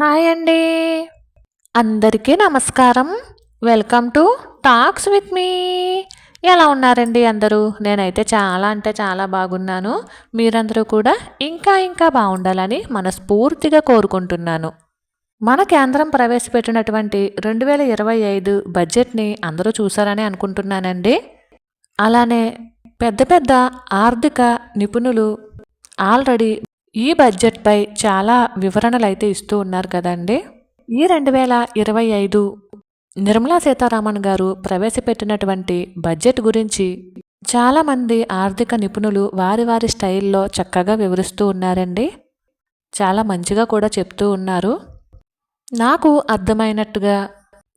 Hi అండి. అందరికీ నమస్కారం. Welcome to talks with me. ఎలా ఉన్నారండి అందరూ? నేనైతే చాలా అంటే చాలా బాగున్నాను. మీరందరూ కూడా ఇంకా ఇంకా బాగుండాలని మనస్ఫూర్తిగా కోరుకుంటున్నాను. మన కేంద్రం ప్రవేశపెట్టినటువంటి రెండు వేల ఇరవై ఐదు బడ్జెట్ని అందరూ చూసారని అనుకుంటున్నానండి. అలానే పెద్ద పెద్ద ఆర్థిక నిపుణులు ఆల్రెడీ ఈ బడ్జెట్పై చాలా వివరణలు అయితే ఇస్తూ ఉన్నారు కదండి. ఈ రెండు వేల ఇరవై ఐదు నిర్మలా సీతారామన్ గారు ప్రవేశపెట్టినటువంటి బడ్జెట్ గురించి చాలామంది ఆర్థిక నిపుణులు వారి వారి స్టైల్లో చక్కగా వివరిస్తూ ఉన్నారండి. చాలా మంచిగా కూడా చెప్తూ ఉన్నారు. నాకు అర్థమైనట్టుగా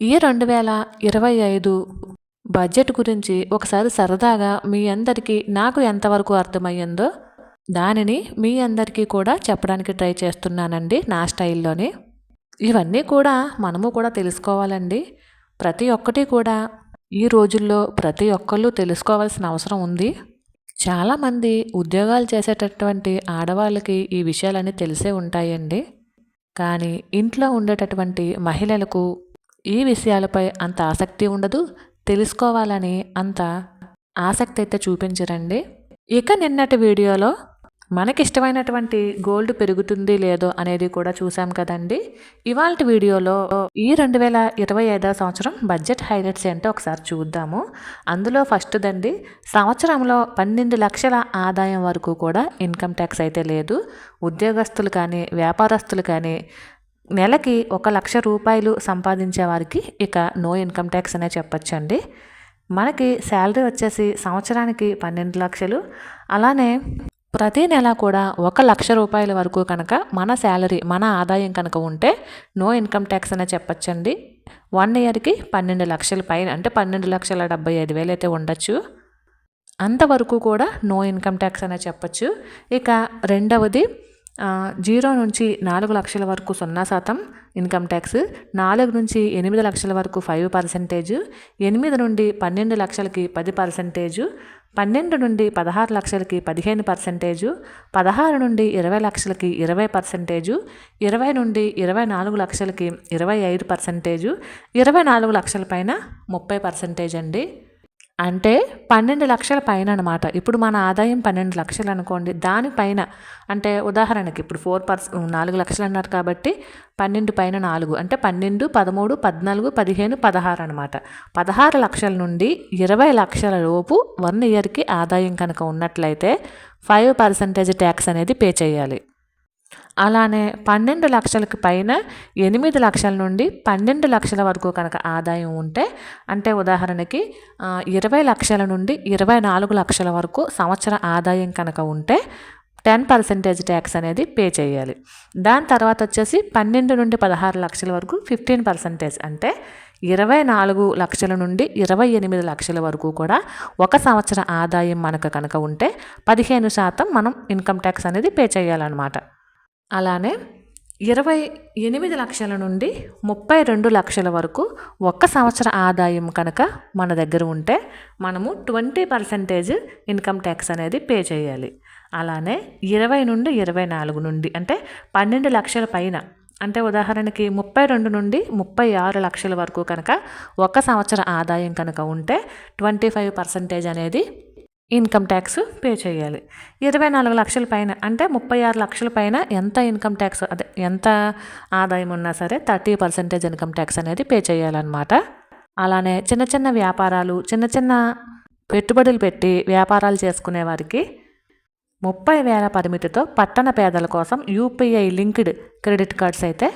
ఈ రెండు వేల ఇరవై ఐదు బడ్జెట్ గురించి ఒకసారి సరదాగా మీ అందరికీ నాకు ఎంతవరకు అర్థమయ్యిందో దానిని మీ అందరికీ కూడా చెప్పడానికి ట్రై చేస్తున్నానండి నా స్టైల్లోనే. ఇవన్నీ కూడా మనము కూడా తెలుసుకోవాలండి. ప్రతి ఒక్కటి కూడా. ఈ రోజుల్లో ప్రతి ఒక్కళ్ళు తెలుసుకోవాల్సిన అవసరం ఉంది. చాలామంది ఉద్యోగాలు చేసేటటువంటి ఆడవాళ్ళకి ఈ విషయాలన్నీ తెలిసే ఉంటాయండి. కానీ ఇంట్లో ఉండేటటువంటి మహిళలకు ఈ విషయాలపై అంత ఆసక్తి ఉండదు. తెలుసుకోవాలని అంత ఆసక్తి అయితే చూపించరండి. ఇక నిన్నటి వీడియోలో మనకిష్టమైనటువంటి గోల్డ్ పెరుగుతుంది లేదో అనేది కూడా చూసాం కదండి. ఇవాళ వీడియోలో ఈ రెండు వేల ఇరవై ఐదో సంవత్సరం బడ్జెట్ హైలైట్స్ ఏంటో ఒకసారి చూద్దాము. అందులో ఫస్ట్ దండి సంవత్సరంలో పన్నెండు లక్షల ఆదాయం వరకు కూడా ఇన్కమ్ ట్యాక్స్ అయితే లేదు. ఉద్యోగస్తులు కానీ వ్యాపారస్తులు కానీ నెలకి ఒక లక్ష రూపాయలు సంపాదించే వారికి ఇక నో ఇన్కమ్ ట్యాక్స్ అనే చెప్పచ్చండి. మనకి శాలరీ వచ్చేసి సంవత్సరానికి పన్నెండు లక్షలు. అలానే ప్రతి నెల కూడా ఒక లక్ష రూపాయల వరకు కనుక మన శాలరీ మన ఆదాయం కనుక ఉంటే నో ఇన్కమ్ ట్యాక్స్ అనే చెప్పచ్చండి. వన్ ఇయర్కి పన్నెండు లక్షల పైన అంటే పన్నెండు లక్షల డెబ్బై ఐదు వేలు అయితే ఉండొచ్చు. అంతవరకు కూడా నో ఇన్కమ్ ట్యాక్స్ అనే చెప్పచ్చు. ఇక రెండవది జీరో నుంచి నాలుగు లక్షల వరకు సున్నా శాతం ఇన్కమ్ ట్యాక్స్ నాలుగు నుంచి ఎనిమిది లక్షల వరకు ఫైవ్ పర్సెంటేజ్ ఎనిమిది నుండి పన్నెండు లక్షలకి పది పర్సెంటేజు పన్నెండు నుండి పదహారు లక్షలకి పదిహేను పర్సెంటేజు పదహారు నుండి ఇరవై లక్షలకి ఇరవై పర్సెంటేజు ఇరవై నుండి ఇరవై నాలుగు లక్షలకి ఇరవై ఐదు పర్సెంటేజు ఇరవై నాలుగు లక్షల పైన ముప్పై పర్సెంటేజ్ అండి అంటే పన్నెండు లక్షల పైన అనమాట ఇప్పుడు మన ఆదాయం పన్నెండు లక్షలు అనుకోండి దానిపైన అంటే ఉదాహరణకి ఇప్పుడు ఫోర్ పర్స్ నాలుగు లక్షలు అన్నారు కాబట్టి పన్నెండు పైన నాలుగు అంటే పన్నెండు పదమూడు పద్నాలుగు పదిహేను పదహారు అనమాట పదహారు లక్షల నుండి ఇరవై లక్షల లోపు వన్ ఇయర్కి ఆదాయం కనుక ఉన్నట్లయితే ఫైవ్ పర్సెంటేజ్ ట్యాక్స్ అనేది పే చేయాలి. అలానే పన్నెండు లక్షలకి పైన ఎనిమిది లక్షల నుండి పన్నెండు లక్షల వరకు కనుక ఆదాయం ఉంటే అంటే ఉదాహరణకి ఇరవై లక్షల నుండి ఇరవై నాలుగు లక్షల వరకు సంవత్సర ఆదాయం కనుక ఉంటే టెన్ పర్సెంటేజ్ ట్యాక్స్ అనేది పే చేయాలి. దాని తర్వాత వచ్చేసి పన్నెండు నుండి పదహారు లక్షల వరకు ఫిఫ్టీన్ పర్సెంటేజ్ అంటే ఇరవై నాలుగు లక్షల నుండి ఇరవై ఎనిమిది లక్షల వరకు కూడా ఒక సంవత్సర ఆదాయం మనకు కనుక ఉంటే పదిహేను శాతం మనం ఇన్కమ్ ట్యాక్స్ అనేది పే చేయాలన్నమాట. అలానే ఇరవై ఎనిమిది లక్షల నుండి ముప్పై రెండు లక్షల వరకు ఒక్క సంవత్సర ఆదాయం కనుక మన దగ్గర ఉంటే మనము ట్వంటీ పర్సెంటేజ్ ఇన్కమ్ ట్యాక్స్ అనేది పే చేయాలి. అలానే ఇరవై నుండి ఇరవై నాలుగు నుండి అంటే పన్నెండు లక్షల పైన అంటే ఉదాహరణకి ముప్పై రెండు నుండి ముప్పై ఆరు లక్షల వరకు కనుక ఒక సంవత్సర ఆదాయం కనుక ఉంటే ట్వంటీ ఫైవ్ పర్సెంటేజ్ అనేది ఇన్కమ్ ట్యాక్స్ పే చేయాలి. ఇరవై నాలుగు లక్షల పైన అంటే ముప్పై ఆరు లక్షల పైన ఎంత ఇన్కమ్ ట్యాక్స్ అదే ఎంత ఆదాయం ఉన్నా సరే థర్టీ పర్సెంటేజ్ ఇన్కమ్ ట్యాక్స్ అనేది పే చేయాలన్నమాట. అలానే చిన్న చిన్న వ్యాపారాలు చిన్న చిన్న పెట్టుబడులు పెట్టి వ్యాపారాలు చేసుకునే వారికి ముప్పై వేల పరిమితితో పట్టణ పేదల కోసం యూపీఐ లింక్డ్ క్రెడిట్ కార్డ్స్ అయితే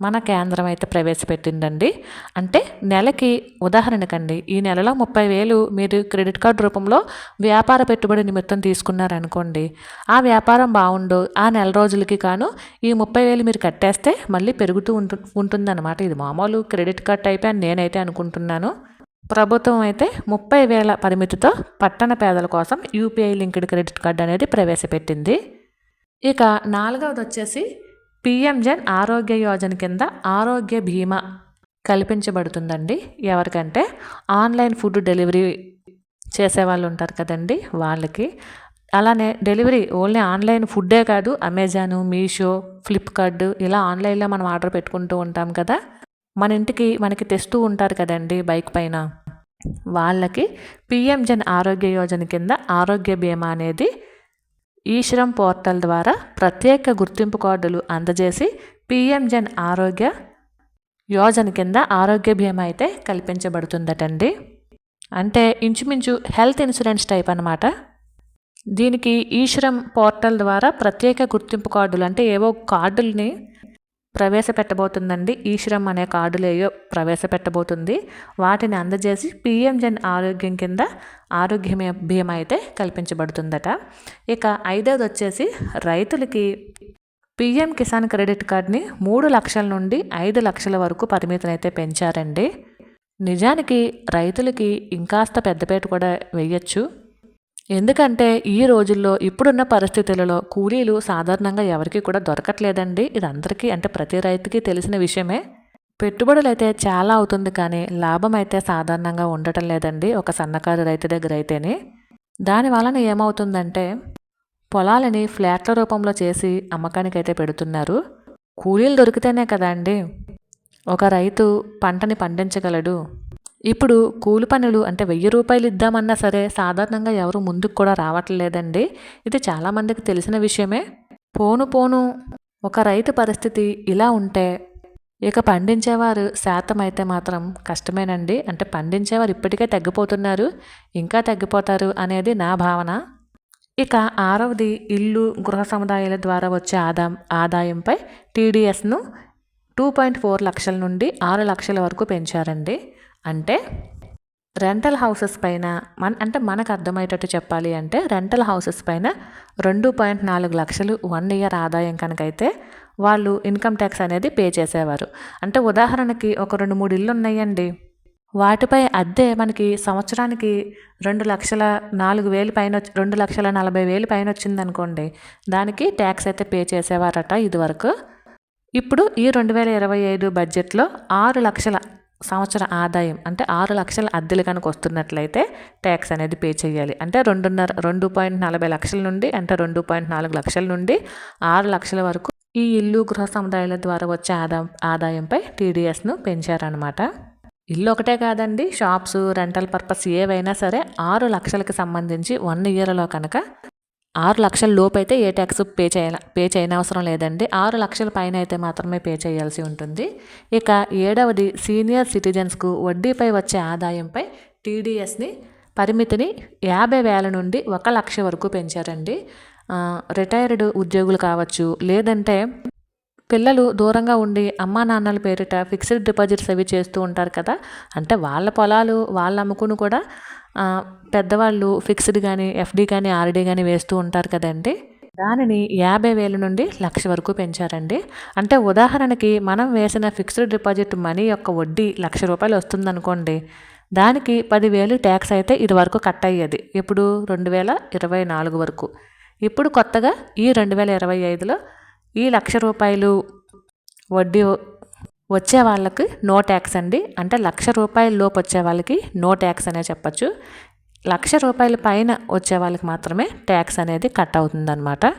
మన కేంద్రం అయితే ప్రవేశపెట్టిందండి. అంటే నెలకి ఉదాహరణకండి ఈ నెలలో ముప్పై వేలు మీరు క్రెడిట్ కార్డు రూపంలో వ్యాపార పెట్టుబడి నిమిత్తం తీసుకున్నారనుకోండి ఆ వ్యాపారం బాగుండు ఆ నెల రోజులకి కాను ఈ ముప్పై వేలు మీరు కట్టేస్తే మళ్ళీ పెరుగుతూ ఉంటు ఉంటుందన్నమాట. ఇది మామూలు క్రెడిట్ కార్డ్ టైప్ అని నేనైతే అనుకుంటున్నాను. ప్రభుత్వం అయితే ముప్పై వేల పరిమితితో పట్టణ పేదల కోసం యూపీఐ లింక్డ్ క్రెడిట్ కార్డు అనేది ప్రవేశపెట్టింది. ఇక నాలుగవది వచ్చేసి పిఎంజన్ ఆరోగ్య యోజన కింద ఆరోగ్య బీమా కల్పించబడుతుందండి. ఎవరికంటే ఆన్లైన్ ఫుడ్ డెలివరీ చేసేవాళ్ళు ఉంటారు కదండి వాళ్ళకి. అలానే డెలివరీ ఓన్లీ ఆన్లైన్ ఫుడ్డే కాదు అమెజాన్ మీషో ఫ్లిప్కార్ట్ ఇలా ఆన్లైన్లో మనం ఆర్డర్ పెట్టుకుంటూ ఉంటాం కదా. మన ఇంటికి మనకి తెస్తూ ఉంటారు కదండి బైక్ పైన. వాళ్ళకి పిఎం జన్ ఆరోగ్య యోజన కింద ఆరోగ్య బీమా అనేది ఈశ్రమ్ పోర్టల్ ద్వారా ప్రత్యేక గుర్తింపు కార్డులు అందజేసి పిఎంజన్ ఆరోగ్య యోజన కింద ఆరోగ్య బీమా అయితే కల్పించబడుతుందటండి. అంటే ఇంచుమించు హెల్త్ ఇన్సూరెన్స్ టైప్ అనమాట దీనికి ఈశ్రమ్ పోర్టల్ ద్వారా ప్రత్యేక గుర్తింపు కార్డులు అంటే ఏవో కార్డుల్ని ప్రవేశపెట్టబోతుందండి. ఈశ్రమ్ అనే కార్డులేయో ప్రవేశపెట్టబోతుంది. వాటిని అందజేసి పిఎం జన్ ఆరోగ్యం కింద ఆరోగ్య భీమా అయితే కల్పించబడుతుందట. ఇక ఐదవది వచ్చేసి రైతులకి పిఎం కిసాన్ క్రెడిట్ కార్డ్ని మూడు లక్షల నుండి ఐదు లక్షల వరకు పరిమితిని అయితే పెంచారండి. నిజానికి రైతులకి ఇంకాస్త పెద్దపేట కూడా వేయచ్చు. ఎందుకంటే ఈ రోజుల్లో ఇప్పుడున్న పరిస్థితులలో కూలీలు సాధారణంగా ఎవరికి కూడా దొరకట్లేదండి. ఇది అందరికీ అంటే ప్రతి రైతుకి తెలిసిన విషయమే. పెట్టుబడులు అయితే చాలా అవుతుంది కానీ లాభం అయితే సాధారణంగా ఉండటం లేదండి ఒక సన్నకారు రైతు దగ్గర అయితేనే. దాని వలన ఏమవుతుందంటే పొలాలని ఫ్లాట్ల రూపంలో చేసి అమ్మకానికైతే పెడుతున్నారు. కూలీలు దొరికితేనే కదా అండి ఒక రైతు పంటని పండించగలడు. ఇప్పుడు కూలి పనులు అంటే వెయ్యి రూపాయలు ఇద్దామన్నా సరే సాధారణంగా ఎవరు ముందుకు కూడా రావట్లేదండి. ఇది చాలామందికి తెలిసిన విషయమే. పోను పోను ఒక రైతు పరిస్థితి ఇలా ఉంటే ఇక పండించేవారు శాతం అయితే మాత్రం కష్టమేనండి. అంటే పండించేవారు ఇప్పటికే తగ్గిపోతున్నారు. ఇంకా తగ్గిపోతారు అనేది నా భావన. ఇక ఆరవది ఇల్లు గృహ సముదాయాల ద్వారా వచ్చే ఆదా ఆదాయంపై టీడీఎస్ను టూ పాయింట్ ఫోర్ లక్షల నుండి ఆరు లక్షల వరకు పెంచారండి. అంటే రెంటల్ హౌసెస్ పైన మన అంటే మనకు అర్థమయ్యేటట్టు చెప్పాలి అంటే రెంటల్ హౌసెస్ పైన రెండు పాయింట్ నాలుగు లక్షలు వన్ ఇయర్ ఆదాయం కనుకైతే వాళ్ళు ఇన్కమ్ ట్యాక్స్ అనేది పే చేసేవారు. అంటే ఉదాహరణకి ఒక రెండు మూడు ఇల్లు ఉన్నాయండి. వాటిపై అద్దె మనకి సంవత్సరానికి రెండు లక్షల నాలుగు వేలు పైన రెండు లక్షల నలభై వేలు పైన వచ్చింది అనుకోండి దానికి ట్యాక్స్ అయితే పే చేసేవారట ఇదివరకు. ఇప్పుడు ఈ రెండు వేల ఇరవై ఐదు బడ్జెట్లో ఆరు లక్షల సంవత్సర ఆదాయం అంటే ఆరు లక్షల అద్దెలు కనుక వస్తున్నట్లయితే ట్యాక్స్ అనేది పే చేయాలి. అంటే రెండున్నర రెండు పాయింట్ నలభై లక్షల నుండి అంటే రెండు పాయింట్ నాలుగు లక్షల నుండి ఆరు లక్షల వరకు ఈ ఇల్లు గృహ సముదాయాల ద్వారా వచ్చే ఆదా ఆదాయంపై టీడీఎస్ను పెంచారనమాట ఇల్లు ఒకటే కాదండి షాప్స్ రెంటల్ పర్పస్ ఏవైనా సరే ఆరు లక్షలకు సంబంధించి వన్ ఇయర్లో కనుక ఆరు లక్షల లోపు అయితే ఏ ట్యాక్స్ పే చేయాల పే చేయనవసరం లేదండి. ఆరు లక్షల పైన అయితే మాత్రమే పే చేయాల్సి ఉంటుంది. ఇక ఏడవది సీనియర్ సిటిజన్స్కు వడ్డీపై వచ్చే ఆదాయంపై టీడీఎస్ని పరిమితిని యాభై వేల నుండి ఒక లక్ష వరకు పెంచారండి. రిటైర్డ్ ఉద్యోగులు కావచ్చు లేదంటే పిల్లలు దూరంగా ఉండి అమ్మా నాన్నల పేరిట ఫిక్స్డ్ డిపాజిట్స్ అవి చేస్తూ ఉంటారు కదా. అంటే వాళ్ళ పొలాలు వాళ్ళు అమ్ముకుని కూడా పెద్దవాళ్ళు ఫిక్స్డ్ కానీ ఎఫ్డి కానీ ఆర్డీ కానీ వేస్తూ ఉంటారు కదండి. దానిని యాభై వేల నుండి లక్ష వరకు పెంచారండి. అంటే ఉదాహరణకి మనం వేసిన ఫిక్స్డ్ డిపాజిట్ మనీ యొక్క వడ్డీ లక్ష రూపాయలు వస్తుందనుకోండి. దానికి పదివేలు ట్యాక్స్ అయితే ఇది వరకు కట్ అయ్యేది. ఇప్పుడు రెండు వేల ఇరవై నాలుగు వరకు. ఇప్పుడు కొత్తగా ఈ రెండు వేల ఇరవై ఐదులో ఈ లక్ష రూపాయలు వడ్డీ వచ్చే వాళ్ళకి నో ట్యాక్స్ అండి. అంటే లక్ష రూపాయల లోపు వచ్చే వాళ్ళకి నో ట్యాక్స్ అనే చెప్పచ్చు. లక్ష రూపాయల పైన వచ్చే వాళ్ళకి మాత్రమే ట్యాక్స్ అనేది కట్ అవుతుందన్నమాట.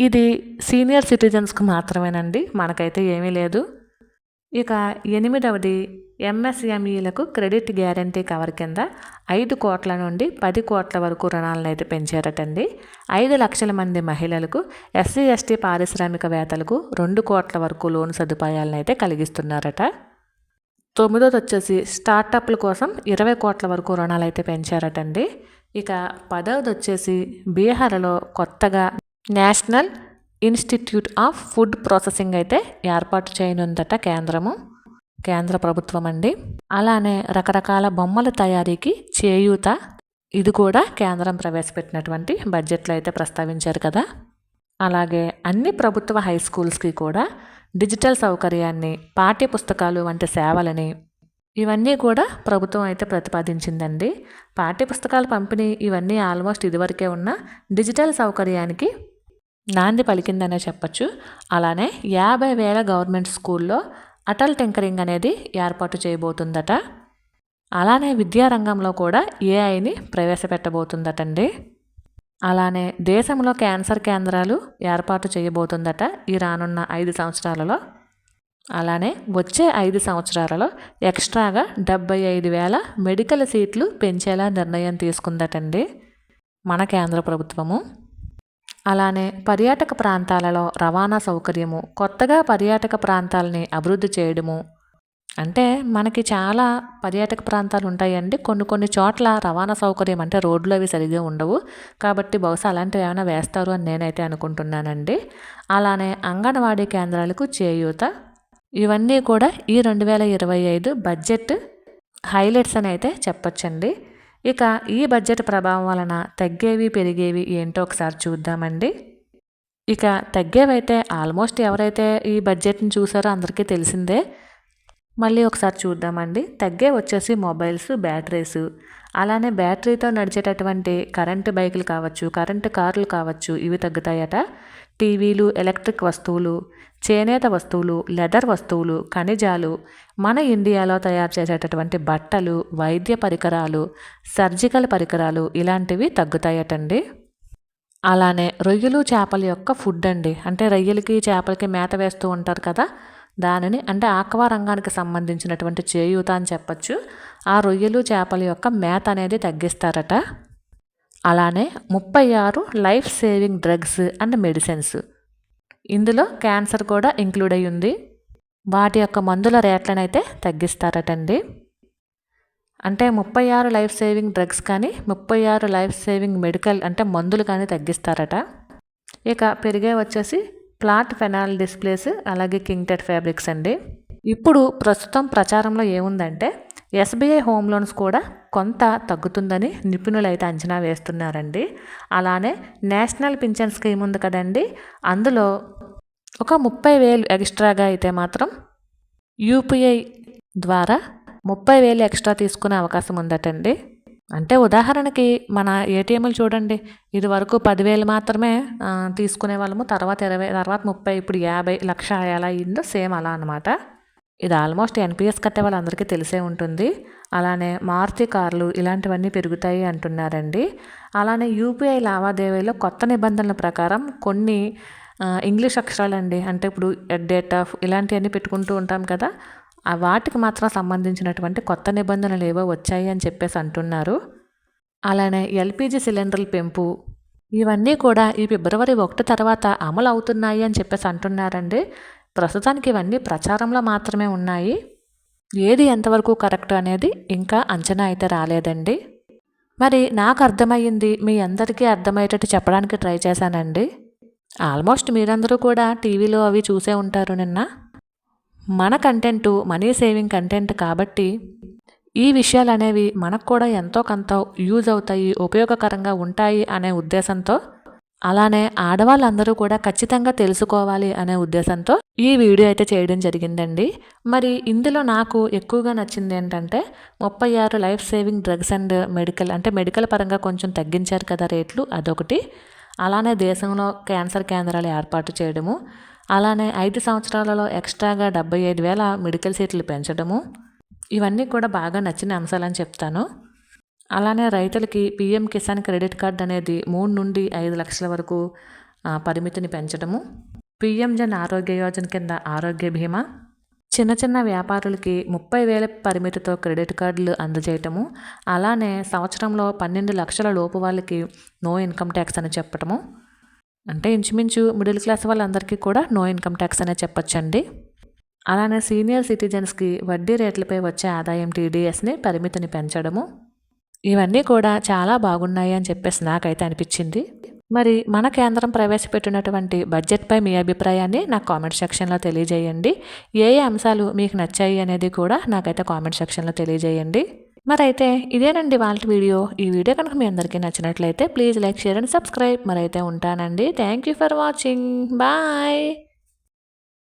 ఇది సీనియర్ సిటిజన్స్కి మాత్రమేనండి. మనకైతే ఏమీ లేదు. ఇక ఎనిమిదవది ఎంఎస్ఎంఈలకు క్రెడిట్ గ్యారంటీ కవర్ కింద ఐదు కోట్ల నుండి పది కోట్ల వరకు రుణాలను అయితే పెంచారటండి. ఐదు లక్షల మంది మహిళలకు ఎస్సీ ఎస్టీ పారిశ్రామికవేత్తలకు రెండు కోట్ల వరకు లోన్ సదుపాయాలను అయితే కలిగిస్తున్నారట. తొమ్మిదోది వచ్చేసి స్టార్టప్ల కోసం ఇరవై కోట్ల వరకు రుణాలు అయితే పెంచారటండి. ఇక పదవది వచ్చేసి బీహార్లో కొత్తగా national institute of food processing అయితే ఏర్పాటు చేయనుందట కేంద్రము కేంద్ర ప్రభుత్వం అండి. అలానే రకరకాల బొమ్మల తయారీకి చేయూత ఇది కూడా కేంద్రం ప్రవేశపెట్టినటువంటి బడ్జెట్లో అయితే ప్రస్తావించారు కదా. అలాగే అన్ని ప్రభుత్వ హై స్కూల్స్కి కూడా డిజిటల్ సౌకర్యాన్ని పాఠ్య పుస్తకాలు వంటి సేవలని ఇవన్నీ కూడా ప్రభుత్వం అయితే ప్రతిపాదించిందండి. పాఠ్యపుస్తకాల పంపిణీ ఇవన్నీ ఆల్మోస్ట్ ఇదివరకే ఉన్న డిజిటల్ సౌకర్యానికి నాంది పలికిందనే చెప్పచ్చు. అలానే యాభై వేల గవర్నమెంట్ స్కూల్లో అటల్ టింకరింగ్ అనేది ఏర్పాటు చేయబోతుందట. అలానే విద్యారంగంలో కూడా ఏఐని ప్రవేశపెట్టబోతుందటండి. అలానే దేశంలో క్యాన్సర్ కేంద్రాలు ఏర్పాటు చేయబోతుందట ఈ రానున్న ఐదు సంవత్సరాలలో. అలానే వచ్చే ఐదు సంవత్సరాలలో ఎక్స్ట్రాగా డెబ్బై ఐదు వేల మెడికల్ సీట్లు పెంచేలా నిర్ణయం తీసుకుందటండి మన కేంద్ర ప్రభుత్వము. అలానే పర్యాటక ప్రాంతాలలో రవాణా సౌకర్యము కొత్తగా పర్యాటక ప్రాంతాలని అభివృద్ధి చేయడము. అంటే మనకి చాలా పర్యాటక ప్రాంతాలు ఉంటాయండి. కొన్ని కొన్ని చోట్ల రవాణా సౌకర్యం అంటే రోడ్లు అవి సరిగ్గా ఉండవు. కాబట్టి బహుశా అలాంటివి ఏమైనా వేస్తారు అని నేనైతే అనుకుంటున్నానండి. అలానే అంగన్వాడీ కేంద్రాలకు చేయూత. ఇవన్నీ కూడా ఈ రెండు వేల ఇరవై ఐదు బడ్జెట్ హైలైట్స్ అని అయితే చెప్పచ్చండి. ఇక ఈ బడ్జెట్ ప్రభావం వలన తగ్గేవి పెరిగేవి ఏంటో ఒకసారి చూద్దామండి. ఇక తగ్గేవైతే ఆల్మోస్ట్ ఎవరైతే ఈ బడ్జెట్ని చూసారో అందరికీ తెలిసిందే. మళ్ళీ ఒకసారి చూద్దామండి. తగ్గే వచ్చేసి మొబైల్స్ బ్యాటరీస్. అలానే బ్యాటరీతో నడిచేటటువంటి కరెంటు బైకులు కావచ్చు కరెంటు కార్లు కావచ్చు ఇవి తగ్గుతాయట. టీవీలు ఎలక్ట్రిక్ వస్తువులు చేనేత వస్తువులు లెదర్ వస్తువులు ఖనిజాలు మన ఇండియాలో తయారు చేసేటటువంటి బట్టలు వైద్య పరికరాలు సర్జికల్ పరికరాలు ఇలాంటివి తగ్గుతాయటండి. అలానే రొయ్యలు చేపల యొక్క ఫుడ్ అండి. అంటే రొయ్యలకి చేపలకి మేత వేస్తూ ఉంటారు కదా దానిని అంటే ఆక్వా రంగానికి సంబంధించినటువంటి చేయూత అని చెప్పచ్చు. ఆ రొయ్యలు చేపల యొక్క మేత అనేది తగ్గిస్తారట. అలానే ముప్పై ఆరు life saving drugs and medicines. ఇందులో క్యాన్సర్ కూడా ఇంక్లూడ్ అయి ఉంది. వాటి యొక్క మందుల రేట్లనైతే తగ్గిస్తారటండి. అంటే ముప్పై ఆరు లైఫ్ సేవింగ్ డ్రగ్స్ కానీ ముప్పై ఆరు లైఫ్ సేవింగ్ మెడికల్ అంటే మందులు కానీ తగ్గిస్తారట. ఇక పెరిగే వచ్చేసి ప్లాట్ ఫెనాల్ డిస్ప్లేస్ అలాగే కింగ్టెడ్ ఫ్యాబ్రిక్స్ అండి. ఇప్పుడు ప్రస్తుతం ప్రచారంలో ఏముందంటే ఎస్బీఐ హోమ్ లోన్స్ కూడా కొంత తగ్గుతుందని నిపుణులు అయితే అంచనా వేస్తున్నారండి. అలానే నేషనల్ పింఛన్ స్కీమ్ ఉంది కదండి. అందులో ఒక ముప్పై వేలు ఎక్స్ట్రాగా అయితే మాత్రం యూపీఐ ద్వారా ముప్పై వేలు ఎక్స్ట్రా తీసుకునే అవకాశం ఉందటండి. అంటే ఉదాహరణకి మన ఏటీఎంలు చూడండి. ఇది వరకు పదివేలు మాత్రమే తీసుకునే వాళ్ళము. తర్వాత ఇరవై తర్వాత ముప్పై ఇప్పుడు యాభై లక్ష ఎలా అయిందో. సేమ్ అలా అనమాట ఇది ఆల్మోస్ట్ ఎన్పిఎస్ కట్టే వాళ్ళందరికీ తెలిసే ఉంటుంది. అలానే మారుతి కార్లు ఇలాంటివన్నీ పెరుగుతాయి అంటున్నారండి. అలానే యూపీఐ లావాదేవీలో కొత్త నిబంధనల ప్రకారం కొన్ని ఇంగ్లీష్ అక్షరాలండి. అంటే ఇప్పుడు డేట్ ఆఫ్ ఇలాంటివన్నీ పెట్టుకుంటూ ఉంటాం కదా వాటికి మాత్రం సంబంధించినటువంటి కొత్త నిబంధనలు ఏవో వచ్చాయి అని చెప్పేసి అంటున్నారు. అలానే ఎల్పిజి సిలిండర్ల పెంపు ఇవన్నీ కూడా ఈ ఫిబ్రవరి ఒకటి తర్వాత అమలు అవుతున్నాయి అని చెప్పేసి అంటున్నారండి. ప్రస్తుతానికి ఇవన్నీ ప్రచారంలో మాత్రమే ఉన్నాయి. ఏది ఎంతవరకు కరెక్ట్ అనేది ఇంకా అంచనా అయితే రాలేదండి. మరి నాకు అర్థమయ్యింది మీ అందరికీ అర్థమయ్యేటట్టు చెప్పడానికి ట్రై చేశానండి. ఆల్మోస్ట్ మీరందరూ కూడా టీవీలో అవి చూసే ఉంటారు నిన్న. మన కంటెంటు మనీ సేవింగ్ కంటెంట్ కాబట్టి ఈ విషయాలు అనేవి మనకు కూడా ఎంతో కొంత యూజ్ అవుతాయి ఉపయోగకరంగా ఉంటాయి అనే ఉద్దేశంతో అలానే ఆడవాళ్ళందరూ కూడా ఖచ్చితంగా తెలుసుకోవాలి అనే ఉద్దేశంతో ఈ వీడియో అయితే చేయడం జరిగిందండి. మరి ఇందులో నాకు ఎక్కువగా నచ్చింది ఏంటంటే ముప్పై ఆరు life saving drugs and medical అంటే మెడికల్ పరంగా కొంచెం తగ్గించారు కదా రేట్లు అదొకటి. అలానే దేశంలో క్యాన్సర్ కేంద్రాలు ఏర్పాటు చేయడము. అలానే ఐదు సంవత్సరాలలో ఎక్స్ట్రాగా డెబ్బై ఐదు వేల మెడికల్ సీట్లు పెంచడము. ఇవన్నీ కూడా బాగా నచ్చిన అంశాలని చెప్తాను. అలానే రైతులకి పిఎం కిసాన్ క్రెడిట్ కార్డ్ అనేది మూడు నుండి ఐదు లక్షల వరకు పరిమితిని పెంచడము. పిఎం జన్ ఆరోగ్య యోజన కింద ఆరోగ్య బీమా చిన్న చిన్న వ్యాపారులకి ముప్పై వేల పరిమితితో క్రెడిట్ కార్డులు అందజేయటము. అలానే సంవత్సరంలో పన్నెండు లక్షల లోపు వాళ్ళకి నో ఇన్కమ్ ట్యాక్స్ అని చెప్పటము. అంటే ఇంచుమించు మిడిల్ క్లాస్ వాళ్ళందరికీ కూడా నో ఇన్కమ్ ట్యాక్స్ అనే చెప్పొచ్చండి. అలానే సీనియర్ సిటిజన్స్కి వడ్డీ రేట్లపై వచ్చే ఆదాయం టీడీఎస్ని పరిమితిని పెంచడము. ఇవన్నీ కూడా చాలా బాగున్నాయి అని చెప్పేసి నాకైతే అనిపించింది. మరి మన కేంద్రం ప్రవేశపెట్టినటువంటి బడ్జెట్పై మీ అభిప్రాయాన్ని నాకు కామెంట్ సెక్షన్లో తెలియజేయండి. ఏ ఏ అంశాలు మీకు నచ్చాయి అనేది కూడా నాకైతే కామెంట్ సెక్షన్లో తెలియజేయండి. మరైతే ఇదేనండి వాళ్ళ వీడియో. ఈ వీడియో కనుక మీ అందరికీ నచ్చినట్లయితే please like share and subscribe. మరైతే ఉంటానండి. Thank you for watching. Bye.